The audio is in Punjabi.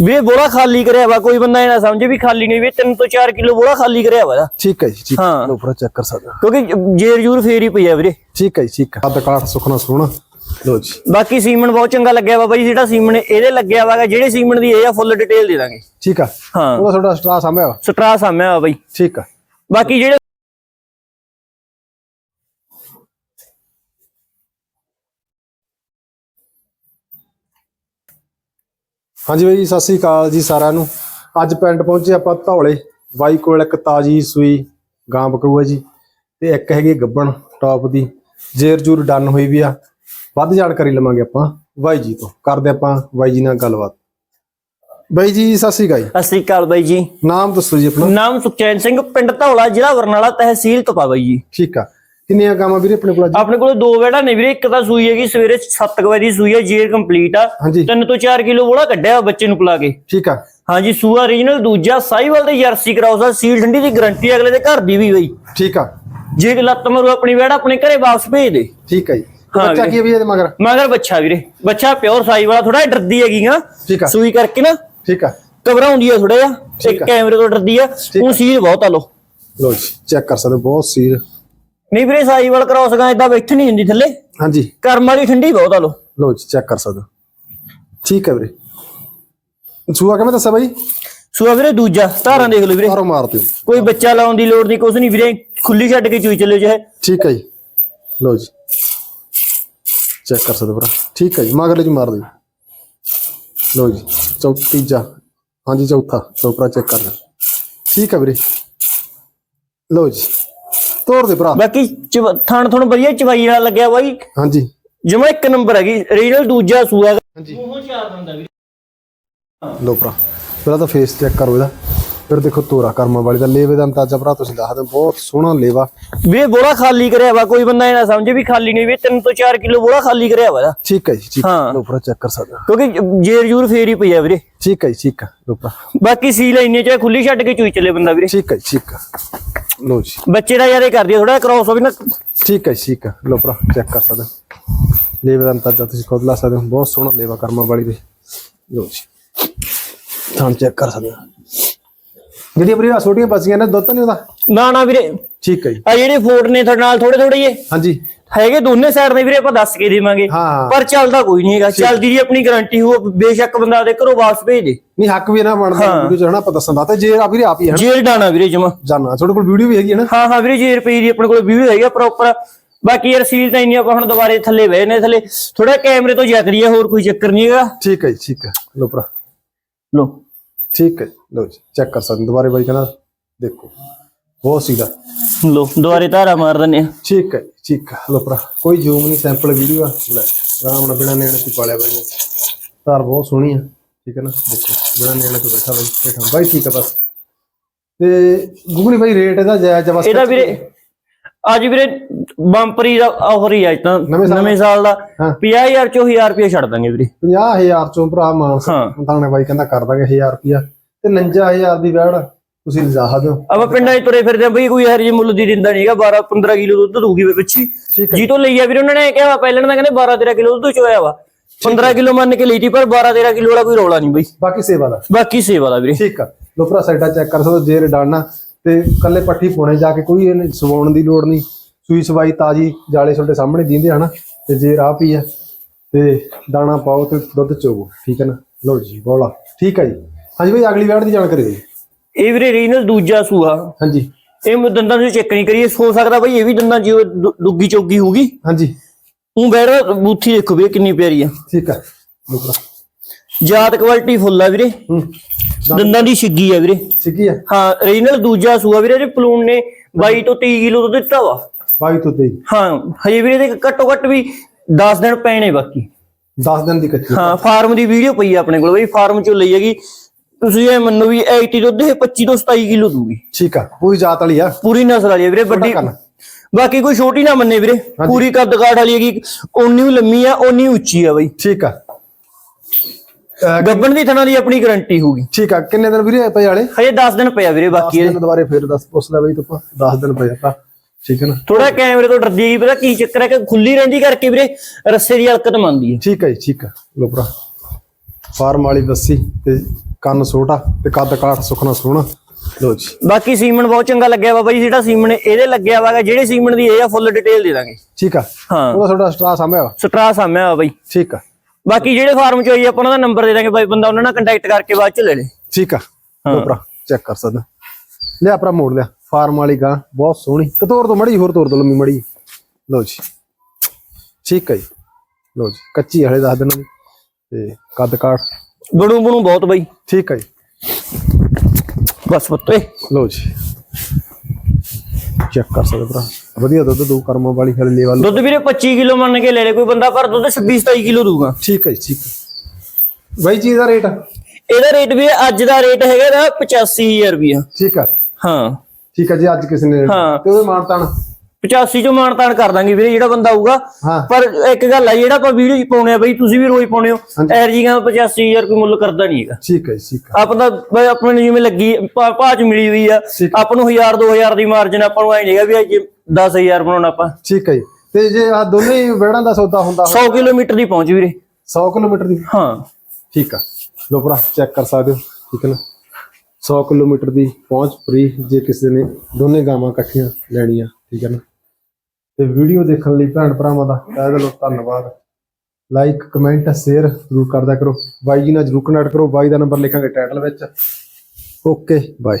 ਵੀਰੇ ਬੋਲਾ ਖਾਲੀ ਕਰਿਆ ਵਾ ਕੋਈ ਬੰਦਾ ਇਹ ਨਾ ਸਮਝੇ ਵੀ ਖਾਲੀ ਨਹੀਂ ਵੀ 3 ਤੋਂ 4 ਕਿਲੋ ਬੋਲਾ ਖਾਲੀ ਕਰਿਆ ਵਾ। ਠੀਕ ਹੈ ਜੀ ਠੀਕ ਹਾਂ। ਲੋ ਪੂਰਾ ਚੈੱਕ ਕਰ ਸਕਦੇ ਹੋ। ਕਿਉਂਕਿ ਜੇਰ ਜੂਰ ਫੇਰ ਹੀ ਪਈ ਆ ਵੀਰੇ। ਠੀਕ ਹੈ ਜੀ ਠੀਕ ਹੈ। ਅੱਧ ਕਾਠ ਸੁਖਣਾ ਸੋਹਣਾ ਲੋ ਜੀ। ਬਾਕੀ ਸੀਮਨ ਬਹੁਤ ਚੰਗਾ ਲੱਗਿਆ ਵਾ ਬਾਈ ਜਿਹੜਾ ਸੀਮਨ ਇਹਦੇ ਲੱਗਿਆ ਵਾਗਾ ਜਿਹੜੇ ਸੀਮਨ ਦੀ ਇਹ ਆ ਫੁੱਲ ਡਿਟੇਲ ਦੇ ਦਾਂਗੇ। ਠੀਕ ਆ ਹਾਂ। ਉਹਦਾ ਤੁਹਾਡਾ ਸਟਰਾ ਸਾਂਭਿਆ ਵਾ ਸਟਰਾ ਸਾਮਿਆ ਵਾ ਬਾਈ ਠੀਕ ਆ ਬਾਕੀ ਜਿਹੜੇ ਹਾਂਜੀ ਬਾਈ ਸਤਿ ਸ੍ਰੀ ਅਕਾਲ ਜੀ ਸਾਰਿਆਂ ਨੂੰ। ਅੱਜ ਪਿੰਡ ਪਹੁੰਚੇ ਆਪਾਂ ਧੌਲੇ ਬਾਈ ਕੋਲ ਇੱਕ ਤਾਜੀ ਸੂਈ ਗਾਂ ਬਕਰੂ ਹੈ ਜੀ ਤੇ ਇੱਕ ਹੈਗੀ ਗੱਬਣ ਟੌਪ ਦੀ ਜੇਰ ਜੂਰ ਡਨ ਹੋਈ ਵੀ ਆ। ਵੱਧ ਜਾਣਕਾਰੀ ਲਵਾਂਗੇ ਆਪਾਂ ਬਾਈ ਜੀ ਤੋਂ। ਕਰਦੇ ਆਪਾਂ ਬਾਈ ਜੀ ਨਾਲ ਗੱਲਬਾਤ। ਬਾਈ ਜੀ ਸਤਿ ਸ੍ਰੀ ਅਕਾਲ। ਸਤਿ ਸ੍ਰੀ ਅਕਾਲ ਬਾਈ ਜੀ। ਨਾਮ ਦੱਸੋ ਜੀ ਆਪਣਾ। ਨਾਮ ਸੁਖਚੈਨ ਸਿੰਘ ਪਿੰਡ ਧੌਲਾ ਜ਼ਿਲ੍ਹਾ ਬਰਨਾਲਾ ਤਹਿਸੀਲ ਤਪਾ ਬਾਈ ਜੀ। ਠੀਕ ਆ। ਕਿੰਨੀਆਂ ਗਾਵਾਂ ਵੀਰੇ ਆਪਣੇ ਕੋਲ ਅੱਜ? ਆਪਣੇ ਕੋਲ ਦੋ ਵੇੜਾ ਨੇ ਵੀਰੇ ਇੱਕ ਤਾਂ ਸੂਈ ਹੈਗੀ ਸਵੇਰੇ 7 ਵਜੇ ਦੀ ਸੂਈ ਹੈ ਜੇਰ ਕੰਪਲੀਟ ਆ। 3 ਤੋਂ 4 ਕਿਲੋ ਬੋਲਾ ਕੱਢਿਆ ਬੱਚੇ ਨੂੰ ਪਿਲਾ ਕੇ। ਠੀਕ ਆ। ਹਾਂਜੀ ਸੂਆ ਰੀਜਨਲ ਦੂਜਾ ਸਾਈਵਾਲ ਦੇ ਜਰਸੀ ਕਰਾਉਸ ਦਾ ਸੀਲ ਠੰਡੀ ਦੀ ਗਾਰੰਟੀ ਅਗਲੇ ਦੇ ਘਰ ਦੀ ਵੀ ਬਈ। ਠੀਕ ਆ। ਜੇ ਲੱਤ ਮਰੂ ਆਪਣੀ ਵੇੜਾ ਆਪਣੇ ਘਰੇ ਵਾਪਸ ਭੇਜ ਦੇ। ਠੀਕ ਆ ਜੀ। ਬੱਚਾ। ਕੀ ਵੀ ਇਹਦੇ ਮਗਰ? ਮਗਰ ਬੱਚਾ ਵੀਰੇ। ਬੱਚਾ ਪਿਓਰ ਸਾਈ ਵਾਲਾ ਥੋੜਾ ਡਰਦੀ ਹੈਗੀ ਆ। ਸੂਈ ਕਰਕੇ ਨਾ। ਠੀਕ ਆ। ਘਬਰਾਉਂਦੀ ਆ ਥੋੜਾ ਜਿਹਾ। ਇੱਕ। ਕੈਮਰੇ ਤੋਂ ਡਰਦੀ ਆ। ਉਹ ਸੀਲ ਬਹੁਤ ਆ ਲੋ ਲੋ ਜੀ ਚੈੱਕ ਕਰ ਸਕਦੇ ਬਹੁਤ ਸੀਰ ਨਹੀਂ ਵੀਰੇ ਸਾਈ ਵਾਲ ਕਰਾਉਸ ਗਾ ਇਦਾਂ ਬੈਠ ਨਹੀਂ ਹੁੰਦੀ ਥੱਲੇ। ਹਾਂਜੀ। ਕਰਮ ਵਾਲੀ ਠੰਡੀ ਬਹੁਤ ਆ ਲੋ ਲੋ ਜੀ ਚੈੱਕ ਕਰ ਸਕਦੇ ਹੋ। ਠੀਕ ਹੈ ਵੀਰੇ। ਸੂਆ ਕਿਵੇਂ ਦੱਸਿਆ ਬਾਈ? ਸੂਆ ਵੀਰੇ ਦੂਜਾ ਧਾਰਾਂ ਦੇਖ ਲਓ ਵੀਰੇ। ਮਾਰੋ ਮਾਰ ਦਿਓ। ਕੋਈ ਬੱਚਾ ਲਾਉਣ ਦੀ ਲੋੜ ਨਹੀਂ ਕੁਛ ਨਹੀਂ ਵੀਰੇ ਖੁੱਲੀ ਛੱਡ ਕੇ ਚੂਈ ਚੱਲਿਓ ਚਾਹੇ ਠੀਕ ਹੈ ਜੀ। ਲੋ ਜੀ। ਚੈੱਕ ਕਰ ਸਕਦੇ ਹੋ ਭਰਾ। ਠੀਕ ਹੈ ਜੀ ਮਗਰਲੇ ਜੀ ਮਾਰ ਦਿਓ। ਲੋ ਜੀ ਚੌਥਾ ਤੀਜਾ। ਹਾਂਜੀ ਚੌਥਾ। ਚੌਪਰਾ ਚੈੱਕ ਕਰ ਲੈ ਠੀਕ ਹੈ ਵੀਰੇ। ਲੋ ਜੀ। ਤੋੜ ਦੇ ਭਰਾ। ਬਾਕੀ ਚਵ- ਥਣ ਥਣ ਵਧੀਆ ਚਵਾਈ ਨਾਲ ਲੱਗਿਆ ਬਾਈ। ਹਾਂਜੀ। ਜਮਾ ਇੱਕ ਨੰਬਰ ਹੈਗੀ ਰੀਜਨਲ ਦੂਜਾ ਸੂਆ ਹਾਂਜੀ। ਉਹ ਚਾਰ ਦੰਦਾ ਵੀਰੇ ਲੋ ਭਰਾ ਪਹਿਲਾਂ ਤਾਂ ਫੇਸ ਚੈੱਕ ਕਰੋ ਇਹਦਾ। ਫਿਰ ਦੇਖੋ ਤੋਰਾ ਕਰਮਾਂ ਵਾਲੀ ਦਾ ਲੇਵੇ ਦਾ ਅੰਦਾਜ਼ਾ ਭਰਾ ਤੁਸੀਂ ਦੱਸ ਦਿਓ ਬਹੁਤ ਸੋਹਣਾ ਲੇਵਾ। ਵੀਰੇ ਬੋਲਾ ਖਾਲੀ ਕਰਿਆ ਵਾ ਕੋਈ ਬੰਦਾ ਇਹ ਨਾ ਸਮਝੇ ਵੀ ਖਾਲੀ ਨਹੀਂ ਵੀ 3 ਤੋਂ 4 ਕਿਲੋ ਬੋਲਾ ਖਾਲੀ ਕਰਿਆ ਵਾ ਇਹਦਾ। ਠੀਕ ਹੈ ਜੀ ਠੀਕ ਹੈ। ਲੋ ਭਰਾ ਚੈੱਕ ਕਰ ਸਕਦੇ ਹੋ। ਕਿਉਂਕਿ ਜੇਰ ਜੂਰ ਫੇਰ ਹੀ ਪਈ ਆ ਵੀਰੇ। ਠੀਕ ਹੈ ਜੀ ਠੀਕ ਹੈ। ਲੋ ਭਰਾ। ਬਾਕੀ ਸੀਲ ਇੰਨੇ ਚ ਖੁੱਲੀ ਛੱਡ ਕੇ ਚੂਈ ਚੱਲੇ ਬੰਦਾ ਵੀਰੇ। ਠੀਕ ਹੈ ਜੀ, ਠੀਕ ਹੈ। ਲੋ ਜੀ। ਬੱਚੇ ਦਾ ਯਾਰੇ ਕਰਦੀ ਥੋੜਾ ਕ੍ਰਾਸ ਹੋਵੇ ਨਾ। ਠੀਕ ਹੈ ਜੀ, ਠੀਕ ਹੈ। ਲੋ ਭਰਾ ਚੈੱਕ ਕਰ ਸਕਦੇ ਹੋ। ਲੇਵੇ ਦਾ ਅੰਦਾਜ਼ਾ ਤੁਸੀਂ ਖੁਦ ਲਾ ਸਕਦੇ ਹੋ। ਬਹੁਤ ਸੋਹਣਾ ਲੇਵਾ ਕਰਮਾਂ ਵਾਲੀ ਦੇ। ਲੋ ਜੀ। ਥਾਂ ਚੈੱਕ ਕਰ ਸਕਦੇ ਹੋ। ਜਿਹੜੀਆਂ ਵੀਰੇ ਛੋਟੀਆਂ ਬੱਚੀਆਂ ਨੇ ਦੁੱਧ ਤਾਂ ਨਹੀਂ ਉਹਦਾ? ਨਾ ਨਾ ਵੀਰੇ। ਠੀਕ ਹੈ ਜੀ। ਆ ਜਿਹੜੇ ਫੋਟ ਨੇ ਤੁਹਾਡੇ ਨਾਲ ਥੋੜੇ ਥੋੜੇ ਜੇ ਹਾਂਜੀ। ਹੈਗੇ ਦੋਨੇ ਸਾਈਡ ਦੇ ਵੀਰੇ ਆਪਾਂ ਦੱਸ ਕੇ ਦੇਵਾਂਗੇ। ਹਾਂ। ਪਰ ਚੱਲਦਾ ਕੋਈ ਨਹੀਂ ਹੈਗਾ। ਚੱਲਦੀ ਦੀ ਆਪਣੀ ਗਾਰੰਟੀ ਹੋ ਬੇਸ਼ੱਕ ਬੰਦਾ ਦੇ ਘਰੋਂ ਵਾਪਸ ਭੇਜ ਦੇ। ਨਹੀਂ ਹੱਕ ਵੀ ਨਾ ਬਣਦਾ ਹਾਂ। ਵੀਡੀਓ ਚ ਹਨਾ ਆਪਾਂ ਦੱਸਣ ਦਾ। ਤੇ ਜੇ ਆ ਵੀਰੇ ਆਪ ਹੀ ਹੈ ਨਾ। ਜੇਲ੍ਹ ਡਾਣਾ ਵੀਰੇ ਜਮਾ। ਜਾਨਾ ਤੁਹਾਡੇ ਕੋਲ ਵੀਡੀਓ ਵੀ ਹੈਗੀ ਹੈ ਨਾ? ਹਾਂ ਹਾਂ ਵੀਰੇ ਜੇ ਰੁਪਏ ਦੀ ਆਪਣੇ ਕੋਲ ਵੀਡੀਓ ਹੈਗਾ ਪ੍ਰੋਪਰ ਬਾਕੀ ਯਾਰ ਸੀਲ ਤਾਂ ਇੰਨੀ ਆਪਾਂ ਹੁਣ ਦੁਬਾਰੇ ਥੱਲੇ ਬਹਿ ਨੇ ਥੱਲੇ। ਥੋੜਾ ਕੈਮਰੇ ਤੋਂ ਜਕਰੀ ਆ ਹੋਰ ਕੋਈ ਚੱਕਰ ਨਹੀਂ ਹੈਗਾ। ਠੀਕ ਹੈ ਜੀ, ਠੀਕ ਹੈ। ਲੋ ਭਰਾ। ਲੋ ਠੀਕ ਹੈ ਜੀ, ਲੋ ਜੀ ਚੈੱਕ ਕਰ ਸਕਦੇ ਹੋ। ਦੁਬਾਰੇ ਬਾਈ ਕਹਿੰਦਾ ਦੇਖੋ ਬਹੁਤ ਸੀਦਾ ਲੋ ਦੁਬਾਰੇ ਧਾਰਾ ਮਾਰ ਦਿੰਨੇ ਆ ਠੀਕ ਹੈ ਜੀ, ਠੀਕ ਹੈ। ਲੋ ਭਰਾ ਕੋਈ ਜ਼ੂਮ ਨਹੀਂ ਸੈਂਪਲ ਵੀਡੀਓ ਆ। ਲੈ ਆਰਾਮ ਨਾਲ ਬਿਨਾ ਨੇੜੇ ਤੋਂ ਪਾਲਿਆ ਬਾਈ ਨੇ। ਤਾਰ ਬਹੁਤ ਸੋਹਣੀ ਆ ਠੀਕ ਹੈ ਨਾ? ਦੇਖੋ ਬਿਨਾ ਨੇੜੇ ਤੋਂ ਬੈਠਾ ਬਾਈ ਬੈਠਾ। ਬਾਈ ਠੀਕ ਹੈ ਬਸ। ਤੇ ਗੁਗਲੀ ਬਾਈ ਰੇਟ ਇਹਦਾ ਜਾਇਜ਼ ਆ ਬਸ। ਇਹਦਾ ਵੀਰੇ ਅੱਜ ਵੀਰੇ ਬੰਪਰੀ ਦਾ ਆਫਰ ਹੀ ਆ ਅੱਜ ਤਾਂ ਨਵੇਂ ਸਾਲ ਦਾ। ਹਾਂ। 50000 ਚੋਂ 1000 ਰੁਪਏ ਛੱਡ ਦਾਂਗੇ ਵੀਰੇ। 50000 ਚੋਂ ਭਰਾ ਮਾਨਸ ਹਾਂ। ਤਾਣੇ ਬਾਈ ਕਹਿੰਦਾ ਕਰ ਦਾਂਗੇ 1000 ਰੁਪਿਆ ਤੇ 59000 ਦੀ ਵੈੜ ਤੁਸੀਂ ਲਿਜਾ ਦਿਓ। ਆਪਾਂ ਪਿੰਡਾਂ 'ਚ ਤੁਰੇ ਫਿਰਦੇ ਆ ਬਈ ਕੋਈ ਹਰ ਜੀ ਮੁੱਲ ਦੀ ਦਿੰਦਾ ਨਹੀਂਗਾ 12 15 ਕਿਲੋ ਦੁੱਧ ਦੂਗੀ ਵੇ ਪਿੱਛੇ। ਹੈ। ਜੀ ਤੋਂ ਲਈ ਆ ਵੀਰੇ ਉਹਨਾਂ ਨੇ ਕਿਹਾ ਪਹਿਲਾਂ ਤਾਂ ਕਹਿੰਦੇ 12 13 ਕਿਲੋ ਦੁੱਧ ਚੋਇਆ ਵਾ। 15 ਕਿਲੋ ਮੰਨ ਕੇ ਲਈ ਤੀ ਪਰ 12 13 ਕਿਲੋ ਵਾਲਾ ਕੋਈ ਰੌਲਾ ਨਹੀਂ ਬਈ। ਬਾਕੀ ਸੇਵਾ ਦਾ। ਬਾਕੀ ਸੇਵਾ ਦਾ ਵੀਰੇ। ਠੀਕ ਆ। ਲੋ ਭਰਾ ਸਾਈਡਾ ਚੈੱਕ ਕਰ ਸਕਦੇ ਜੇ ਰਡਾਨਾ ਤੇ ਕੱਲੇ ਪੱਠੀ ਪਾਉਣੇ ਜਾ ਕੇ ਕੋਈ ਇਹਨੇ ਸਵਾਉਣ ਦੀ ਲੋੜ ਨਹੀਂ। ਸੂਈ ਸਵਾਈ ਤਾਜੀ ਜਾਲੇ ਤੁਹਾਡੇ ਸਾਹਮਣੇ ਦਿੰਦੇ ਹਨਾ ਤੇ ਜੇ ਰਾਹ ਪੀ ਆ ਤੇ ਦਾਣਾ ਪਾਓ ਤੇ ਦੁੱਧ ਚੋਵੋ ਠੀਕ ਹੈ ਨਾ? ਲੋ ਜੀ ਬੋਲਾ। ਠੀਕ ਹੈ ਜੀ। ਹਾਂਜੀ ਬਈ ਅਗਲੀ ਵੈੜ ਦੀ ਜਾਣਕਾਰੀ ਦਿਓ। ਇਹ ਵੀਰੇ ਰੀਨਲ ਦੂਜਾ ਸੂਆ। ਹਾਂਜੀ। ਇਹ ਮ- ਦੰਦਾਂ ਦੀ ਚੈੱਕ ਨਹੀਂ ਕਰੀਏ ਹੋ ਸਕਦਾ ਬਈ ਇਹ ਵੀ ਦੰਦਾਂ ਦੁ- ਦੁੱਗੀ ਚੋਗੀ ਹੋਊਗੀ। ਹਾਂਜੀ। ਉਹ ਬੈੜ ਬੂਥੀ ਦੇਖੋ ਵੀਰੇ ਕਿੰਨੀ ਪਿਆਰੀ ਆ। ਠੀਕ ਆ। ਜਾਤ ਕੁਆਲਿਟੀ ਫੁੱਲ ਆ ਵੀਰੇ। ਹੂੰ। ਦੰਦਾਂ ਦੀ ਛਿੱਗੀ ਆ ਵੀਰੇ। ਸਿੱਕੀ ਆ? ਹਾਂ ਰੀਨਲ ਦੂਜਾ ਸੂਆ ਵੀਰੇ ਇਹ ਪਲੂਨ ਨੇ 22 ਤੋਂ 23 ਕਿਲੋ ਦੁੱਧ ਦਿੱਤਾ ਵਾ। 22 ਤੋਂ 23 ਹਾਂ ਹਜੇ ਵੀਰੇ ਦੇ ਘੱਟੋ ਘੱਟ ਵੀ 10 ਦਿਨ ਪੈਣੇ ਬਾਕੀ। 10 ਦਿਨ ਦੀ ਕੱਚੀ ਹਾਂ ਫਾਰਮ ਦੀ ਵੀਡੀਓ ਪਈ ਆ ਆਪਣੇ ਕੋਲ ਬਈ ਫਾਰਮ ਚੋਂ ਲਈ ਹੈਗੀ। ਤੁਸੀਂ ਇਹ ਮੰਨੋ ਵੀ 80 ਦੁੱਧ ਇਹ 25 ਤੋਂ 27 ਕਿਲੋ ਦੂਗੀ ਠੀਕ ਆ ਪੂਰੀ ਜਾਤ ਵਾਲੀ ਆ। ਪੂਰੀ ਨਸਲ ਵਾਲੀ ਆ ਵੀਰੇ ਵੱਡੀ। ਬਾਕੀ ਕੋਈ ਛੋਟੀ ਨਾ ਮੰਨੇ ਵੀਰੇ ਪੂਰੀ ਕੱਦ ਕਾਠ ਵਾਲੀ ਹੈਗੀ ਓਨੀ ਲੰਮੀ ਆ ਓਨੀ ਉੱਚੀ ਆ ਬਈ। ਠੀਕ ਆ। ਗੱਬਣ ਦੀ ਥਣਾ ਦੀ ਆਪਣੀ ਗਾਰੰਟੀ ਹੋਊਗੀ। ਠੀਕ ਆ ਕਿੰਨੇ ਦਿਨ ਵੀਰੇ ਪਏ ਵਾਲੇ? ਹਜੇ 10 ਦਿਨ ਪਿਆ ਵੀਰੇ 10 ਬਾਕੀ ਇਹਦੇ ਦਿਨ ਦੁਬਾਰੇ ਫੇਰ ਦੱਸ ਪੁੱਛ ਲੈ ਬਈ ਤੂੰ 10 ਦਿਨ ਪਏ ਆਪਾਂ ਠੀਕ ਹੈ ਨਾ? ਥੋੜਾ ਕੈਮਰੇ ਤੋਂ ਡਰਦੀ ਹੈਗੀ ਪਤਾ ਕੀ ਚੱਕਰ ਹੈ ਕਿ ਖੁੱਲੀ ਰਹਿੰਦੀ ਕਰਕੇ ਵੀਰੇ ਰੱਸੇ ਦੀ ਹਲਕਤ ਮੰਨਦੀ ਹੈ ਠੀਕ ਹੈ ਜੀ ਠੀਕ ਹੈ ਲੋ ਭਰਾ ਫਾਰਮ ਵਾਲੀ ਦੱਸੀ ਤੇ ਕੰਨ ਛੋਟਾ ਤੇ ਕੱਦ ਕਾਠ ਸੁਖਣਾ ਸੋਹਣਾ। ਲੋ ਜੀ। ਬਾਕੀ ਸੀਮਨ ਬਹੁਤ ਚੰਗਾ ਲੱਗਿਆ ਵਾ ਬਾਈ ਜਿਹੜਾ ਸੀਮਨ ਇਹਦੇ ਲੱਗਿਆ ਵਾਗਾ ਜਿਹੜੇ ਸੀਮਨ ਦੀ ਇਹ ਆ ਫੁੱਲ ਡਿਟੇਲ ਦੇ ਦਾਂਗੇ। ਠੀਕ ਆ। ਹਾਂ। ਉਹਦਾ ਤੁਹਾਡਾ ਸਟਰਾ ਸਾਂਭਿਆ ਵਾ? ਸਟਰਾ ਬਾਈ। ਠੀਕ ਆ। ਬਾਕੀ ਜਿਹੜੇ ਫਾਰਮ ਚ ਹੋਈ ਆਪਾਂ ਉਹਨਾਂ ਦਾ ਨੰਬਰ ਦੇ ਦਾਂਗੇ ਬਾਈ ਬੰਦਾ ਉਹਨਾਂ ਨਾਲ ਕੰਟੈਕਟ ਕਰਕੇ ਬਾਅਦ ਚ ਲੈ ਲੇ। ਠੀਕ ਆ। ਲੋ ਭਰਾ ਚੈੱਕ ਕਰ ਸਕਦਾ। ਲਿਆ ਭਰਾ ਮੋੜ ਲਿਆ। ਫਾਰਮ ਵਾਲੀ ਗਾਂ ਬਹੁਤ ਸੋਹਣੀ। ਤੇ ਤੋਰ ਦੋ ਮੜੀ ਹੋਰ ਤੋਰ ਦੋ ਲੰਮੀ ਮੜੀ। ਲੋ ਜੀ। ਠੀਕ ਜੀ। ਲੋ ਜੀ ਕੱਚੀ ਹਲੇ ਦੱਸ ਜੀ ਤੇ ਕੱਦ ਕਾਠ। ਬੜੂ ਬੜੂ ਬਹੁਤ ਬਾਈ। ਠੀਕ ਜੀ। ਬਸ ਪੁੱਤੇ ਲੋ ਜੀ। ਚੈੱਕ ਕਰ ਸਕਦੇ ਭਰਾ। ਵਧੀਆ ਦੁੱਧ ਦੋ ਕਰਮਾਂ ਵਾਲੀ ਹਲੇ ਲੈਵਲ ਦੁੱਧ ਵੀਰੇ 25 ਕਿਲੋ ਮੰਨ ਕੇ ਲੈ ਲੈ ਕੋਈ ਬੰਦਾ ਪਰ ਦੁੱਧ 26 27 ਕਿਲੋ ਦੂਗਾ ਠੀਕ ਹੈ ਜੀ ਠੀਕ ਹੈ। ਬਾਈ ਚੀਜ਼ ਦਾ ਰੇਟ? ਇਹਦਾ ਰੇਟ ਵੀ ਅੱਜ ਦਾ ਰੇਟ ਹੈਗਾ ਦਾ 85000 ਰੁਪਿਆ ਠੀਕ ਆ ਹਾਂ। ਠੀਕ ਆ ਜੀ ਅੱਜ ਕਿਸ ਨੇ ਹਾਂ। ਤੇ ਉਹਦੇ ਮਾਨਤਾਨ 85 ਚੋਂ ਮਾਨਤਾਨ ਕਰ ਦਾਂਗੇ ਵੀਰੇ ਜਿਹੜਾ ਬੰਦਾ ਆਊਗਾ। ਹਾਂ। ਪਰ ਇੱਕ ਗੱਲ ਆ ਜਿਹੜਾ ਆਪਾਂ ਵੀਡੀਓ ਚ ਪਾਉਣੇ ਆ ਬਈ ਤੁਸੀਂ ਵੀ ਰੋਜ਼ ਪਾਉਣੇ ਹੋ। ਐਰ ਜੀਗਾ 85000 ਕੋਈ ਮੁੱਲ ਕਰਦਾ ਨਹੀਂ ਹੈਗਾ। ਠੀਕ ਹੈ ਜੀ ਠੀਕ ਆ ਆਪਾਂ ਤਾਂ ਬਈ ਆਪਣੇ ਜਿਵੇਂ ਲੱਗੀ ਭਾਅ ਚ ਮਿਲੀ ਹੋਈ ਆ। ਆਪਾਂ ਨੂੰ 1000 2000 ਦੀ ਮਾਰਜਨ ਆਪਾਂ ਨੂੰ ਐ ਨਹੀਂਗਾ ਵੀ ਅੱਜ 10000 ਬਣਾਉਣਾ ਆਪਾਂ। ਠੀਕ ਹੈ ਜੀ। ਤੇ ਜੇ ਆ ਦੋਨੇ ਹੀ ਵੇੜਾਂ ਦਾ ਸੌਦਾ ਹੁੰਦਾ 100 ਕਿਲੋਮੀਟਰ ਦੀ ਪਹੁੰਚ ਵੀਰੇ। 100 ਕਿਲੋਮੀਟਰ ਦੀ? ਹਾਂ। ਠੀਕ ਆ। ਲੋ ਭਰਾ ਚੈੱਕ ਕਰ ਸਕਦੇ ਹੋ। ਠੀਕ ਹੈ ਨਾ? 100 ਕਿਲੋਮੀਟਰ ਦੀ ਪਹੁੰਚ ਫ੍ਰੀ ਜੇ ਕਿਸੇ ਨੇ ਦੋਨੇ ਗਾਵਾਂ ਇਕੱਠੀਆਂ ਲੈਣੀਆਂ। ਠੀਕ ਹੈ ਨਾ? ਤੇ ਵੀਡੀਓ ਦੇਖਣ ਲਈ ਭੈਣ ਭਰਾਵਾਂ ਦਾ ਤਹਿ ਦਿਲੋਂ ਧੰਨਵਾਦ। ਲਾਈਕ ਕਮੈਂਟ ਸ਼ੇਅਰ ਜ਼ਰੂਰ ਕਰਦਾ ਕਰੋ। ਬਾਈ ਜੀ ਨਾਲ ਜ਼ਰੂਰ ਕਨੈਕਟ ਕਰੋ। ਬਾਈ ਦਾ ਨੰਬਰ ਲਿਖਾਂਗੇ ਟਾਈਟਲ ਵਿੱਚ। Okay bye